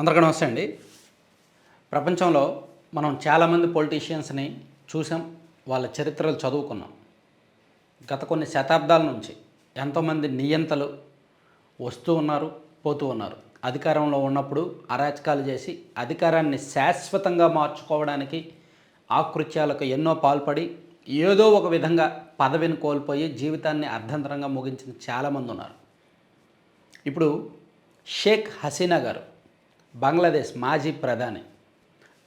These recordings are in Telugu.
అందరికీ నమస్తే అండి. ప్రపంచంలో మనం చాలామంది పొలిటీషియన్స్ని చూసాం వాళ్ళ చరిత్రలు చదువుకున్నాం. గత కొన్ని శతాబ్దాల నుంచి ఎంతోమంది నియంతలు వస్తూ ఉన్నారు పోతూ ఉన్నారు. అధికారంలో ఉన్నప్పుడు అరాచకాలు చేసి అధికారాన్ని శాశ్వతంగా మార్చుకోవడానికి ఆకృత్యాలకు ఎన్నో పాల్పడి ఏదో ఒక విధంగా పదవిని కోల్పోయి జీవితాన్ని అర్ధంతరంగా ముగించిన చాలామంది ఉన్నారు. ఇప్పుడు షేక్ హసీనా గారు బంగ్లాదేశ్ మాజీ ప్రధాని.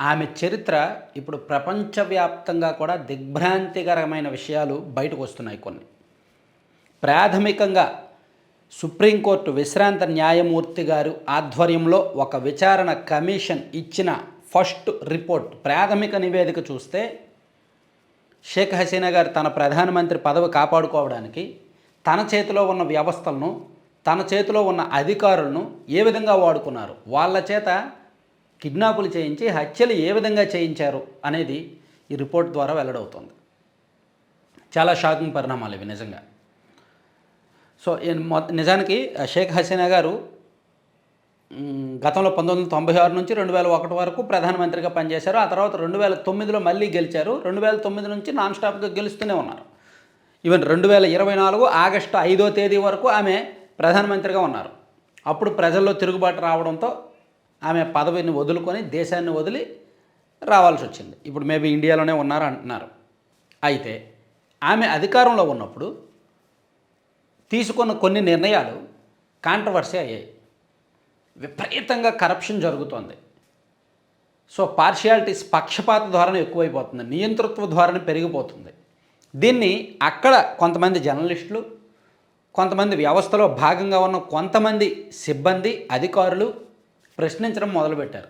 ఆమె చరిత్ర ఇప్పుడు ప్రపంచవ్యాప్తంగా కూడా దిగ్భ్రాంతికరమైన విషయాలు బయటకు వస్తున్నాయి కొన్ని. ప్రాథమికంగా సుప్రీంకోర్టు విశ్రాంత న్యాయమూర్తి గారు ఆధ్వర్యంలో ఒక విచారణ కమిషన్ ఇచ్చిన ఫస్ట్ రిపోర్ట్ ప్రాథమిక నివేదిక చూస్తే షేక్ హసీనా గారు తన ప్రధానమంత్రి పదవి కాపాడుకోవడానికి తన చేతిలో ఉన్న వ్యవస్థలను తన చేతిలో ఉన్న అధికారులను ఏ విధంగా వాడుకున్నారు? వాళ్ళ చేత కిడ్నాపులు చేయించి హత్యలు ఏ విధంగా చేయించారు? అనేది ఈ రిపోర్ట్ ద్వారా వెల్లడవుతుంది. చాలా షాకింగ్ పరిణామాలు ఇవి నిజంగా. సో ఈ నిజానికి షేక్ హసీనా గారు గతంలో పంతొమ్మిది వందల తొంభై ఆరు నుంచి రెండు వేల ఒకటి వరకు ప్రధానమంత్రిగా పనిచేశారు. ఆ తర్వాత రెండు వేల తొమ్మిదిలో మళ్ళీ గెలిచారు. రెండు వేల తొమ్మిది నుంచి నాన్ స్టాప్గా గెలుస్తూనే ఉన్నారు. ఈవెన్ రెండు వేల ఇరవై నాలుగు ఆగస్టు ఐదో తేదీ వరకు ఆమె ప్రధానమంత్రిగా ఉన్నారు. అప్పుడు ప్రజల్లో తిరుగుబాటు రావడంతో ఆమె పదవిని వదులుకొని దేశాన్ని వదిలి రావాల్సి వచ్చింది. ఇప్పుడు మేబీ ఇండియాలోనే ఉన్నారు అంటున్నారు. అయితే ఆమె అధికారంలో ఉన్నప్పుడు తీసుకున్న కొన్ని నిర్ణయాలు కాంట్రవర్సీ అయ్యాయి. విపరీతంగా కరప్షన్ జరుగుతోంది. సో పార్షియాలిటీస్ పక్షపాత ధోరణి ఎక్కువైపోతుంది. నియంతృత్వ ధోరణి పెరిగిపోతుంది. దీన్ని అక్కడ కొంతమంది జర్నలిస్టులు కొంతమంది వ్యవస్థలో భాగంగా ఉన్న కొంతమంది సిబ్బంది అధికారులు ప్రశ్నించడం మొదలుపెట్టారు.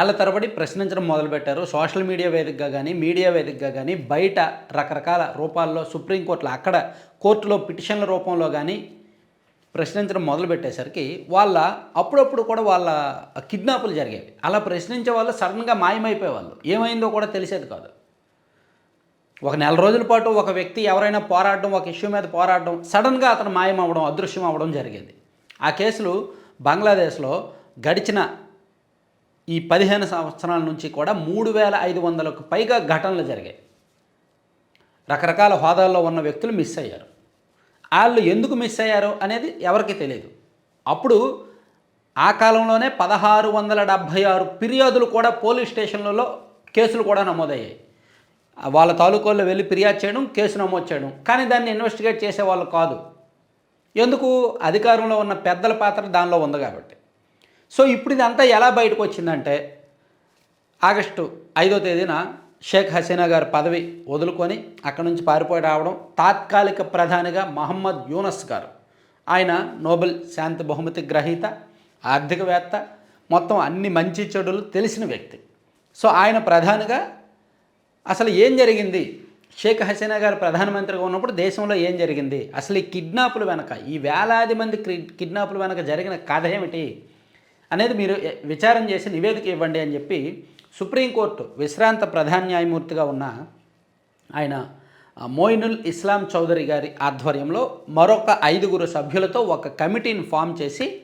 ఏళ్ళ తరబడి ప్రశ్నించడం మొదలుపెట్టారు. సోషల్ మీడియా వేదికగా కానీ మీడియా వేదికగా కానీ బయట రకరకాల రూపాల్లో సుప్రీంకోర్టులో అక్కడ కోర్టులో పిటిషన్ల రూపంలో కానీ ప్రశ్నించడం మొదలుపెట్టేసరికి వాళ్ళ అప్పుడప్పుడు కూడా వాళ్ళ కిడ్నాపులు జరిగేవి. అలా ప్రశ్నించే వాళ్ళు సడన్గా మాయమైపోయేవాళ్ళు. ఏమైందో కూడా తెలిసేది కాదు. ఒక నెల రోజుల పాటు ఒక వ్యక్తి ఎవరైనా పోరాడడం ఒక ఇష్యూ మీద పోరాడడం సడన్గా అతను మాయం అవ్వడం అదృశ్యం అవ్వడం జరిగింది. ఆ కేసులు బంగ్లాదేశ్లో గడిచిన ఈ పదిహేను సంవత్సరాల నుంచి కూడా మూడు వేల ఐదు వందలకు పైగా ఘటనలు జరిగాయి. రకరకాల హోదాల్లో ఉన్న వ్యక్తులు మిస్ అయ్యారు. వాళ్ళు ఎందుకు మిస్ అయ్యారు అనేది ఎవరికి తెలియదు అప్పుడు ఆ కాలంలోనే పదహారు వందల డెబ్భై ఆరు ఫిర్యాదులు కూడా పోలీస్ స్టేషన్లలో కేసులు కూడా నమోదయ్యాయి. వాళ్ళ తాలూకాల్లో వెళ్ళి ఫిర్యాదు చేయడం కేసు నమోదు చేయడం. కానీ దాన్ని ఇన్వెస్టిగేట్ చేసేవాళ్ళు కాదు. ఎందుకు? అధికారంలో ఉన్న పెద్దల పాత్ర దానిలో ఉంది కాబట్టి. సో ఇప్పుడు ఇదంతా ఎలా బయటకు వచ్చిందంటే ఆగస్టు ఐదో తేదీన షేక్ హసీనా గారి పదవి వదులుకొని అక్కడి నుంచి పారిపోయి రావడం తాత్కాలిక ప్రధానిగా మహమ్మద్ యూనస్ గారు. ఆయన నోబెల్ శాంతి బహుమతి గ్రహీత ఆర్థికవేత్త మొత్తం అన్ని మంచి చెడులు తెలిసిన వ్యక్తి. సో ఆయన ప్రధానిగా అసలు ఏం జరిగింది? షేక్ హసీనా గారు ప్రధానమంత్రిగా ఉన్నప్పుడు దేశంలో ఏం జరిగింది? అసలు ఈ కిడ్నాపుల వెనక ఈ వేలాది మంది క్రి- కిడ్నాపుల వెనక జరిగిన కథ ఏమిటి? అనేది మీరు విచారం చేసి నివేదిక ఇవ్వండి అని చెప్పి సుప్రీంకోర్టు విశ్రాంత ప్రధాన న్యాయమూర్తిగా ఉన్న ఆయన మోయినుల్ ఇస్లాం చౌదరి గారి ఆధ్వర్యంలో మరొక ఐదుగురు సభ్యులతో ఒక కమిటీని ఫామ్ చేసి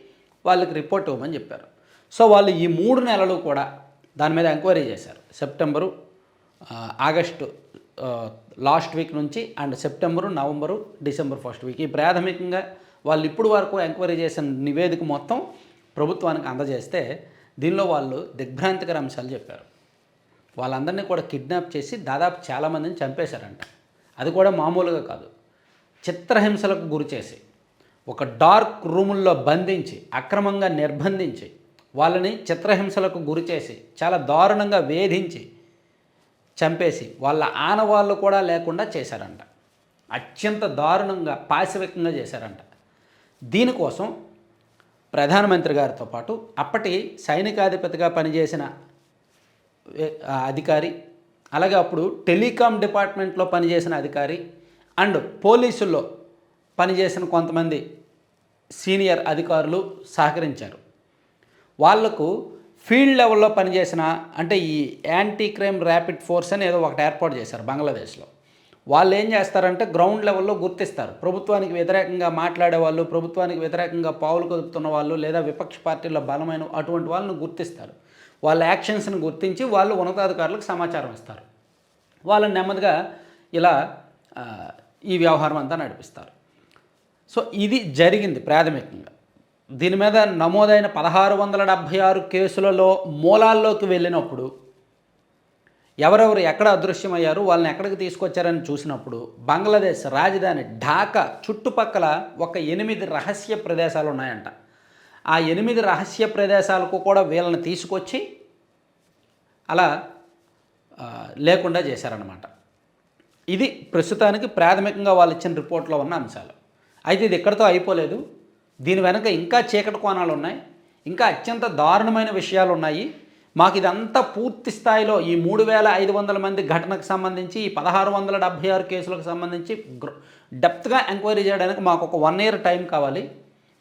వాళ్ళకి రిపోర్ట్ ఇవ్వమని చెప్పారు. సో వాళ్ళు ఈ మూడు నెలలు కూడా దాని మీద ఎంక్వైరీ చేశారు. సెప్టెంబరు ఆగస్టు లాస్ట్ వీక్ నుంచి and September November December first week. ఈ ప్రాథమికంగా వాళ్ళు ఇప్పుడు వరకు ఎంక్వైరీ చేసిన నివేదిక మొత్తం ప్రభుత్వానికి అందజేస్తే దీనిలో వాళ్ళు దిగ్భ్రాంతికర అంశాలు చెప్పారు. వాళ్ళందరినీ కూడా కిడ్నాప్ చేసి దాదాపు చాలామందిని చంపేశారంట. అది కూడా మామూలుగా కాదు. చిత్రహింసలకు గురి చేసి ఒక డార్క్ రూముల్లో బంధించి అక్రమంగా నిర్బంధించి వాళ్ళని చిత్రహింసలకు గురి చేసి చాలా దారుణంగా వేధించి చంపేసి వాళ్ళ ఆనవాళ్ళు కూడా లేకుండా చేశారంట. అత్యంత దారుణంగా పాశవికంగా చేశారంట. దీనికోసం ప్రధానమంత్రి గారితో పాటు అప్పటి సైనికాధిపతిగా పనిచేసిన అధికారి అలాగే అప్పుడు టెలికాం డిపార్ట్మెంట్లో పనిచేసిన అధికారి అండ్ పోలీసుల్లో పనిచేసిన కొంతమంది సీనియర్ అధికారులు సహకరించారు. వాళ్ళకు ఫీల్డ్ లెవెల్లో పనిచేసిన అంటే ఈ యాంటీ క్రైమ్ ర్యాపిడ్ ఫోర్స్ అని ఏదో ఒకటి ఏర్పాటు చేశారు బంగ్లాదేశ్లో. వాళ్ళు ఏం చేస్తారంటే గ్రౌండ్ లెవెల్లో గుర్తిస్తారు. ప్రభుత్వానికి వ్యతిరేకంగా మాట్లాడే వాళ్ళు ప్రభుత్వానికి వ్యతిరేకంగా పావులు కదుపుతున్న వాళ్ళు లేదా విపక్ష పార్టీల్లో బలమైన అటువంటి వాళ్ళని గుర్తిస్తారు. వాళ్ళ యాక్షన్స్ని గుర్తించి వాళ్ళు ఉన్నతాధికారులకు సమాచారం ఇస్తారు. వాళ్ళని నెమ్మదిగా ఇలా ఈ వ్యవహారం అంతా నడిపిస్తారు. సో ఇది జరిగింది ప్రాథమికంగా. దీని మీద నమోదైన పదహారు వందల డెబ్భై ఆరు కేసులలో మూలాల్లోకి వెళ్ళినప్పుడు ఎవరెవరు ఎక్కడ అదృశ్యమయ్యారు వాళ్ళని ఎక్కడికి తీసుకొచ్చారని చూసినప్పుడు బంగ్లాదేశ్ రాజధాని ఢాకా చుట్టుపక్కల ఒక ఎనిమిది రహస్య ప్రదేశాలు ఉన్నాయంట. ఆ ఎనిమిది రహస్య ప్రదేశాలకు కూడా వీళ్ళని తీసుకొచ్చి అలా లేకుండా చేశారనమాట ఇది ప్రస్తుతానికి ప్రాథమికంగా వాళ్ళు ఇచ్చిన రిపోర్ట్లో ఉన్న అంశాలు. అయితే ఇది ఇక్కడితో అయిపోలేదు. దీని వెనక ఇంకా చీకటి కోణాలు ఉన్నాయి ఇంకా అత్యంత దారుణమైన విషయాలు ఉన్నాయి. మాకు ఇదంతా పూర్తి స్థాయిలో ఈ మూడు వేల ఐదు వందల మంది ఘటనకు సంబంధించి ఈ పదహారు వందల డెబ్భై ఆరు కేసులకు సంబంధించి డెప్త్గా ఎంక్వైరీ చేయడానికి మాకు ఒక వన్ ఇయర్ టైం కావాలి.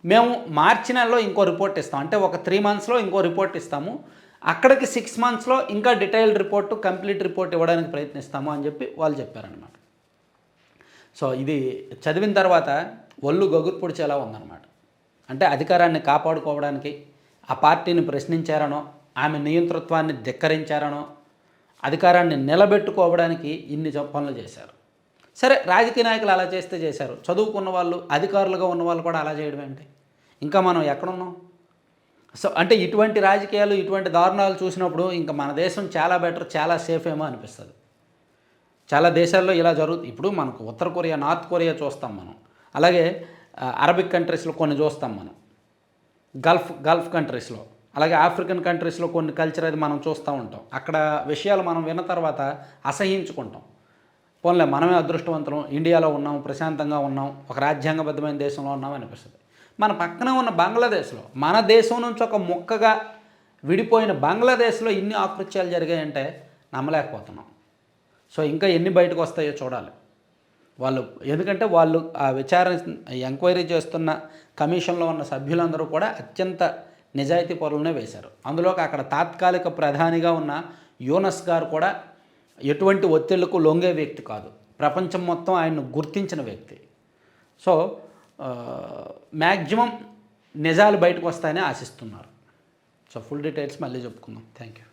మేము మార్చి నెలలో ఇంకో రిపోర్ట్ ఇస్తాం. అంటే ఒక త్రీ మంత్స్లో ఇంకో రిపోర్ట్ ఇస్తాము. అక్కడికి సిక్స్ మంత్స్లో ఇంకా డీటెయిల్డ్ రిపోర్టు కంప్లీట్ రిపోర్ట్ ఇవ్వడానికి ప్రయత్నిస్తాము అని చెప్పి వాళ్ళు చెప్పారనమాట సో ఇది చదివిన తర్వాత ఒళ్ళు గగుర్పొడిచేలా ఉందన్నమాట. అంటే అధికారాన్ని కాపాడుకోవడానికి ఆ పార్టీని ప్రశ్నించారనో ఆమె నియంతృత్వాన్ని ధిక్కరించారనో అధికారాన్ని నిలబెట్టుకోవడానికి ఇన్ని పనులు చేశారు. సరే రాజకీయ నాయకులు అలా చేస్తే చేశారు. చదువుకున్న వాళ్ళు అధికారులుగా ఉన్న వాళ్ళు కూడా అలా చేయడం ఏంటి? ఇంకా మనం ఎక్కడున్నాం? సో అంటే ఇటువంటి రాజకీయాలు ఇటువంటి దారుణాలు చూసినప్పుడు ఇంకా మన దేశం చాలా బెటర్ చాలా సేఫ్ ఏమో అనిపిస్తుంది. చాలా దేశాల్లో ఇలా జరుగుతుంది ఇప్పుడు మనకు ఉత్తర కొరియా నార్త్ కొరియా చూస్తాం మనం. అలాగే అరబిక్ కంట్రీస్లో కొన్ని చూస్తాం మనం. గల్ఫ్ గల్ఫ్ కంట్రీస్లో అలాగే ఆఫ్రికన్ కంట్రీస్లో కొన్ని కల్చర్ అది మనం చూస్తూ ఉంటాం. అక్కడ విషయాలు మనం విన్న తర్వాత అసహించుకుంటాం. పోన్లే మనమే అదృష్టవంతులం. ఇండియాలో ఉన్నాం ప్రశాంతంగా ఉన్నాం ఒక రాజ్యాంగబద్ధమైన దేశంలో ఉన్నాం అనిపిస్తుంది. మన పక్కన ఉన్న బంగ్లాదేశ్లో మన దేశం నుంచి ఒక మొక్కగా విడిపోయిన బంగ్లాదేశ్లో ఇన్ని ఆకృత్యాలు జరిగాయంటే నమ్మలేకపోతున్నాం. సో ఇంకా ఎన్ని బయటకు వస్తాయో చూడాలి. వాళ్ళు ఎందుకంటే వాళ్ళు ఆ విచారణ ఎంక్వైరీ చేస్తున్న కమిషన్లో ఉన్న సభ్యులందరూ కూడా అత్యంత నిజాయితీ పరులనే వేశారు. అందులోకి అక్కడ తాత్కాలిక ప్రధానిగా ఉన్న యూనస్ గారు కూడా ఎటువంటి ఒత్తిళ్ళకు లొంగే వ్యక్తి కాదు. ప్రపంచం మొత్తం ఆయన్ను గుర్తించిన వ్యక్తి. సో మ్యాక్సిమం నిజాలు బయటకు వస్తాయని ఆశిస్తున్నారు. సో ఫుల్ డీటెయిల్స్ మళ్ళీ చెప్పుకుందాం. Thank you